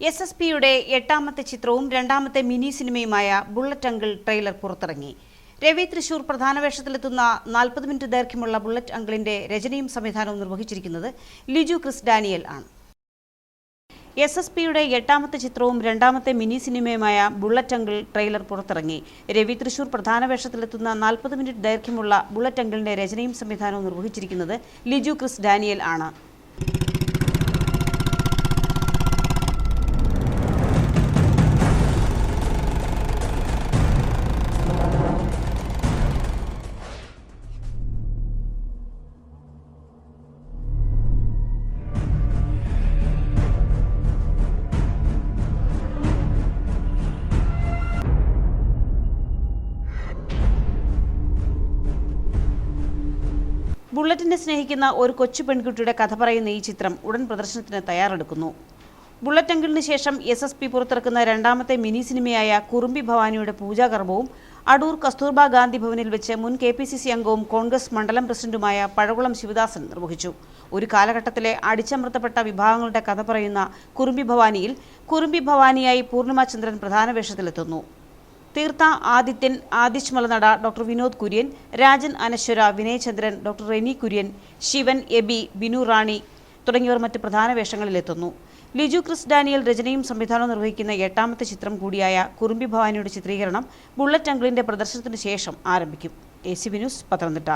S S പിയുടെ എട്ടാമത്തെ ചിത്രവും രണ്ടാമത്തെ മിനി സിനിമയുമായ ബുള്ളറ്റ് അങ്കിൾ ട്രെയിലർ പുറത്തിറങ്ങി. രവി തൃശൂർ പ്രധാന വേഷത്തിലെത്തുന്ന നാൽപ്പത് മിനിറ്റ് ദൈർഘ്യമുള്ള ബുള്ളറ്റ് അങ്കിളിന്റെ രചനയും സംവിധാനവും നിർവഹിച്ചിരിക്കുന്നത് ലിജു ക്രിസ് ഡാനിയൽ ആണ്. എസ് എസ് പിയുടെ എട്ടാമത്തെ ചിത്രവും രണ്ടാമത്തെ മിനി സിനിമയുമായ ബുള്ളറ്റ് അങ്കിൾ ട്രെയിലർ പുറത്തിറങ്ങി. രവി തൃശൂർ പ്രധാന വേഷത്തിലെത്തുന്ന നാൽപ്പത് മിനിറ്റ് ദൈർഘ്യമുള്ള ബുള്ളറ്റ് അങ്കിളിന്റെ രചനയും സംവിധാനവും നിർവഹിച്ചിരിക്കുന്നത് ലിജു ക്രിസ് ഡാനിയൽ ആണ്. ബുള്ളറ്റിനെ സ്നേഹിക്കുന്ന ഒരു കൊച്ചു പെൺകുട്ടിയുടെ കഥ പറയുന്ന ഈ ചിത്രം ഉടൻ പ്രദർശനത്തിന് തയ്യാറെടുക്കുന്നു. ബുള്ളറ്റ് അങ്കിളിന് ശേഷം എസ് എസ് പി പുറത്തിറക്കുന്ന രണ്ടാമത്തെ മിനി സിനിമയായ കുറുമ്പി ഭവാനിയുടെ പൂജാകർമ്മവും അടൂർ കസ്തൂർബ ഗാന്ധി ഭവനിൽ വെച്ച് മുൻ കെ പി സി സി അംഗവും കോൺഗ്രസ് മണ്ഡലം പ്രസിഡന്റുമായ പഴകുളം ശിവദാസൻ നിർവഹിച്ചു. ഒരു കാലഘട്ടത്തിലെ അടിച്ചമർത്തപ്പെട്ട വിഭാഗങ്ങളുടെ കഥ പറയുന്ന കുറുമ്പി ഭവാനിയിൽ കുറുമ്പി ഭവാനിയായി പൂർണിമ ചന്ദ്രൻ പ്രധാന വേഷത്തിലെത്തുന്നു. Theertha Adithyan Adish Malanada doctor Vinod Kurian Rajan Anaswara Vinayachandran doctor Reni Kurian Shivan AB Binu Rani തുടങ്ങിയവർ മറ്റ് പ്രധാന വേഷങ്ങളിലെത്തുന്നു. ലിജു ക്രിസ് ഡാനിയൽ രചനയും സംവിധാനവും നിർവഹിക്കുന്ന എട്ടാമത്തെ ചിത്രം കൂടിയായ കുറുമ്പി ഭവാനിയുടെ ചിത്രീകരണം ബുള്ളറ്റ് അങ്കിളിന്റെ പ്രദർശനത്തിന് ശേഷം ആരംഭിക്കും. A C news Pathanamthitta.